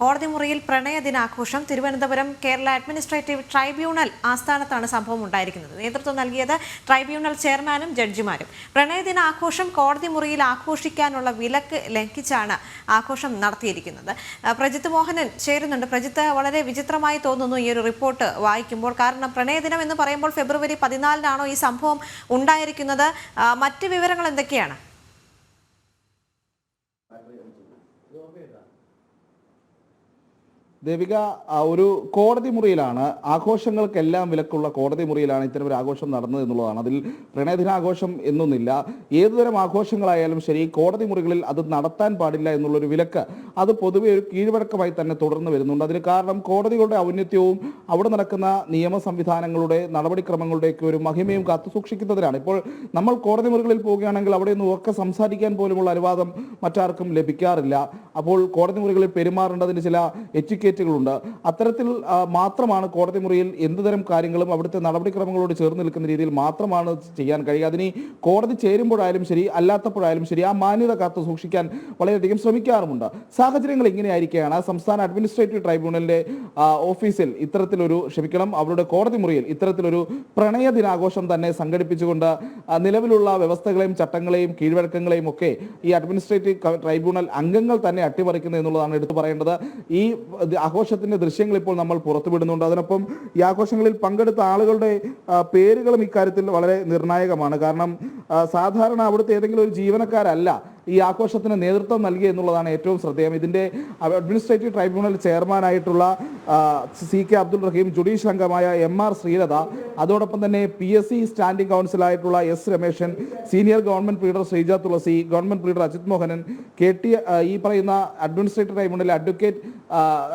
കോടതി മുറിയിൽ പ്രണയ ദിനാഘോഷം തിരുവനന്തപുരം കേരള അഡ്മിനിസ്ട്രേറ്റീവ് ട്രൈബ്യൂണൽ ആസ്ഥാനത്താണ് സംഭവം ഉണ്ടായിരിക്കുന്നത്. നേതൃത്വം നൽകിയത് ട്രൈബ്യൂണൽ ചെയർമാനും ജഡ്ജിമാരും. പ്രണയ ദിനാഘോഷം കോടതി മുറിയിൽ ആഘോഷിക്കാനുള്ള വിലക്ക് ലംഘിച്ചാണ് ആഘോഷം നടത്തിയിരിക്കുന്നത്. പ്രജിത്ത് മോഹനൻ ചേരുന്നുണ്ട്. പ്രജിത്ത് വളരെ വിചിത്രമായി തോന്നുന്നു ഈ ഒരു റിപ്പോർട്ട് വായിക്കുമ്പോൾ. കാരണം പ്രണയദിനം എന്ന് പറയുമ്പോൾ ഫെബ്രുവരി പതിനാലിനാണോ ഈ സംഭവം ഉണ്ടായിരിക്കുന്നത്. മറ്റ് വിവരങ്ങൾ എന്തൊക്കെയാണ്? ദേവിക ഒരു കോടതി മുറിയിലാണ്. ആഘോഷങ്ങൾക്കെല്ലാം വിലക്കുള്ള കോടതി മുറിയിലാണ് ഇത്തരം ഒരു ആഘോഷം നടന്നത് എന്നുള്ളതാണ്. അതിൽ പ്രണയദിനാഘോഷം എന്നൊന്നില്ല ഏതുതരം ആഘോഷങ്ങളായാലും ശരി കോടതി മുറികളിൽ അത് നടത്താൻ പാടില്ല എന്നുള്ളൊരു വിലക്ക് അത് പൊതുവെ ഒരു കീഴ്വഴക്കമായി തന്നെ തുടർന്ന് വരുന്നുണ്ട്. അതിന് കാരണം കോടതികളുടെ ഔന്നത്യവും അവിടെ നടക്കുന്ന നിയമ സംവിധാനങ്ങളുടെ നടപടിക്രമങ്ങളുടെയൊക്കെ ഒരു മഹിമയും കാത്തു സൂക്ഷിക്കുന്നതിനാണ് ഇപ്പോൾ നമ്മൾ കോടതി മുറികളിൽ പോവുകയാണെങ്കിൽ അവിടെ നിന്ന് ഒക്കെ സംസാരിക്കാൻ പോലുമുള്ള അനുവാദം മറ്റാർക്കും ലഭിക്കാറില്ല. അപ്പോൾ കോടതി മുറികളിൽ പെരുമാറേണ്ടതിന് ചില എറ്റിക്കേറ്റുകളുണ്ട് അത്തരത്തിൽ മാത്രമാണ് കോടതി മുറിയിൽ എന്തുതരം കാര്യങ്ങളും അവിടുത്തെ നടപടിക്രമങ്ങളോട് ചേർന്ന് നിൽക്കുന്ന രീതിയിൽ മാത്രമാണ് ചെയ്യാൻ കഴിയുക. അതിന് കോടതി ചേരുമ്പോഴായാലും ശരി അല്ലാത്തപ്പോഴായാലും ശരി ആ മാന്യത കാത്തു സൂക്ഷിക്കാൻ വളരെയധികം ശ്രമിക്കാറുമുണ്ട്. സാഹചര്യങ്ങൾ ഇങ്ങനെയായിരിക്കുകയാണ്. സംസ്ഥാന അഡ്മിനിസ്ട്രേറ്റീവ് ട്രൈബ്യൂണലിന്റെ ഓഫീസിൽ ഇത്തരത്തിലൊരു ക്ഷമിക്കണം അവരുടെ കോടതി മുറിയിൽ ഇത്തരത്തിലൊരു പ്രണയ ദിനാഘോഷം തന്നെ സംഘടിപ്പിച്ചുകൊണ്ട് നിലവിലുള്ള വ്യവസ്ഥകളെയും ചട്ടങ്ങളെയും കീഴ്വഴക്കങ്ങളെയും ഒക്കെ ഈ അഡ്മിനിസ്ട്രേറ്റീവ് ട്രൈബ്യൂണൽ അംഗങ്ങൾ തന്നെ അട്ടിമറിക്കുന്നത് എന്നുള്ളതാണ് എടുത്തു പറയേണ്ടത്. ഈ ആഘോഷത്തിന്റെ ദൃശ്യങ്ങൾ ഇപ്പോൾ നമ്മൾ പുറത്തുവിടുന്നുണ്ട് അതിനൊപ്പം ഈ ആഘോഷങ്ങളിൽ പങ്കെടുത്ത ആളുകളുടെ പേരുകളും ഇക്കാര്യത്തിൽ വളരെ നിർണായകമാണ്. കാരണം സാധാരണ അവിടുത്തെ ഏതെങ്കിലും ഒരു ജീവനക്കാരല്ല ഈ ആഘോഷത്തിന് നേതൃത്വം നൽകി എന്നുള്ളതാണ് ഏറ്റവും ശ്രദ്ധേയം. ഇതിന്റെ administrative tribunal ചെയർമാനായിട്ടുള്ള C K Abdul Rahim judicial അംഗമായ എം ആർ ശ്രീലത അതോടൊപ്പം തന്നെ P S C standing കൗൺസിലായിട്ടുള്ള S Rameshan senior government leader Sreeja Thulasi government leader Ajith Mohanan K T ഈ പറയുന്ന അഡ്മിനിസ്ട്രേറ്റീവ് ട്രൈബ്യൂണലിൽ അഡ്വക്കേറ്റ്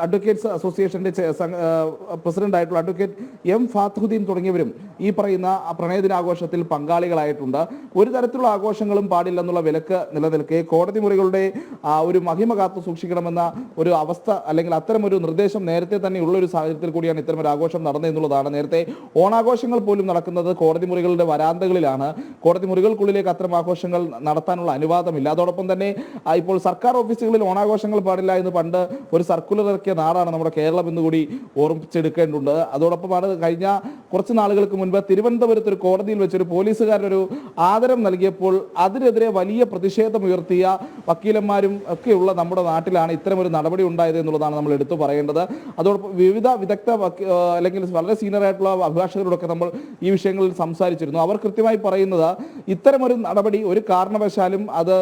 അഡ്വക്കേറ്റ്സ് അസോസിയേഷന്റെ ചെ- പ്രസിഡന്റ് ആയിട്ടുള്ള അഡ്വക്കേറ്റ് എം ഫാത്തുദ്ദീൻ തുടങ്ങിയവരും ഈ പറയുന്ന പ്രണയദിനാഘോഷത്തിൽ പങ്കാളികളായിട്ടുണ്ട്. ഒരു തരത്തിലുള്ള ആഘോഷങ്ങളും പാടില്ലെന്നുള്ള വിലക്ക് നിലനിൽക്കെ കോടതി മുറികളുടെ ഒരു മഹിമ കാത്തു സൂക്ഷിക്കണമെന്ന ഒരു അവസ്ഥ അല്ലെങ്കിൽ അത്തരം ഒരു നിർദ്ദേശം നേരത്തെ തന്നെ ഉള്ള ഒരു സാഹചര്യത്തിൽ കൂടിയാണ് ഇത്തരം ഒരു ആഘോഷം നടന്നത് എന്നുള്ളതാണ്. നേരത്തെ ഓണാഘോഷങ്ങൾ പോലും നടക്കുന്നത് കോടതി മുറികളുടെ വരാന്തകളിലാണ്. കോടതി മുറികൾക്കുള്ളിലേക്ക് അത്തരം ആഘോഷങ്ങൾ നടത്താനുള്ള അനുവാദമില്ല. അതോടൊപ്പം തന്നെ ഇപ്പോൾ സർക്കാർ ഓഫീസുകളിൽ ഓണാഘോഷങ്ങൾ പാടില്ല എന്ന് പണ്ട് ഒരു സർക്കുലർ ഇറക്കിയ നാടാണ് നമ്മുടെ കേരളം എന്നുകൂടി ഓർമ്മിച്ചെടുക്കേണ്ടതുണ്ട്. അതോടൊപ്പമാണ് കഴിഞ്ഞ കുറച്ച് നാളുകൾക്ക് മുൻപ് തിരുവനന്തപുരത്ത് ഒരു കോടതിയിൽ വെച്ചൊരു പോലീസുകാരനൊരു ആദരം നൽകിയപ്പോൾ അതിനെതിരെ വലിയ പ്രതിഷേധമുയർത്തിയ വക്കീലന്മാരും ഒക്കെയുള്ള നമ്മുടെ നാട്ടിലാണ് ഇത്തരം ഒരു നടപടി ഉണ്ടായത് എന്നുള്ളതാണ് നമ്മൾ എടുത്തു പറയേണ്ടത്. അതോടൊപ്പം വിവിധ വിദഗ്ധ അല്ലെങ്കിൽ വളരെ സീനിയർ ആയിട്ടുള്ള അഭിഭാഷകരോടൊക്കെ നമ്മൾ ഈ വിഷയങ്ങളിൽ സംസാരിച്ചിരുന്നു. അവർ കൃത്യമായി പറയുന്നത് ഇത്തരമൊരു നടപടി ഒരു കാരണവശാലും അത്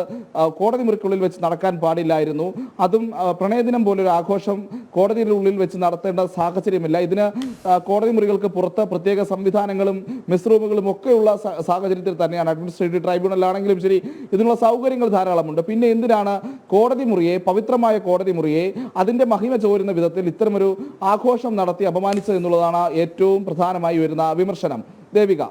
കോടതി മുറിക്കുള്ളിൽ വെച്ച് നടക്കാൻ പാടില്ലായിരുന്നു. അതും പ്രണയദിനം പോലൊരു ആഘോഷം കോടതിയുടെ ഉള്ളിൽ വെച്ച് നടത്തേണ്ട സാഹചര്യമില്ല. ഇതിന് കോടതി മുറികൾക്ക് പുറത്ത് പ്രത്യേക സംവിധാനങ്ങളും മെസ് റൂമുകളും ഒക്കെയുള്ള സാഹചര്യത്തിൽ തന്നെയാണ് അഡ്മിനിസ്ട്രേറ്റീവ് ട്രൈബ്യൂണലാണെങ്കിലും ശരി ഇതിനുള്ള സൗകര്യങ്ങൾ ധാരാളമുണ്ട്. പിന്നെ എന്തിനാണ് കോടതി മുറിയെ പവിത്രമായ കോടതി മുറിയെ അതിന്റെ മഹിമ ചോരുന്ന വിധത്തിൽ ഇത്തരമൊരു ആഘോഷം നടത്തി അപമാനിച്ചത് എന്നുള്ളതാണ് ഏറ്റവും പ്രധാനമായി വരുന്ന വിമർശനം. ദേവിക.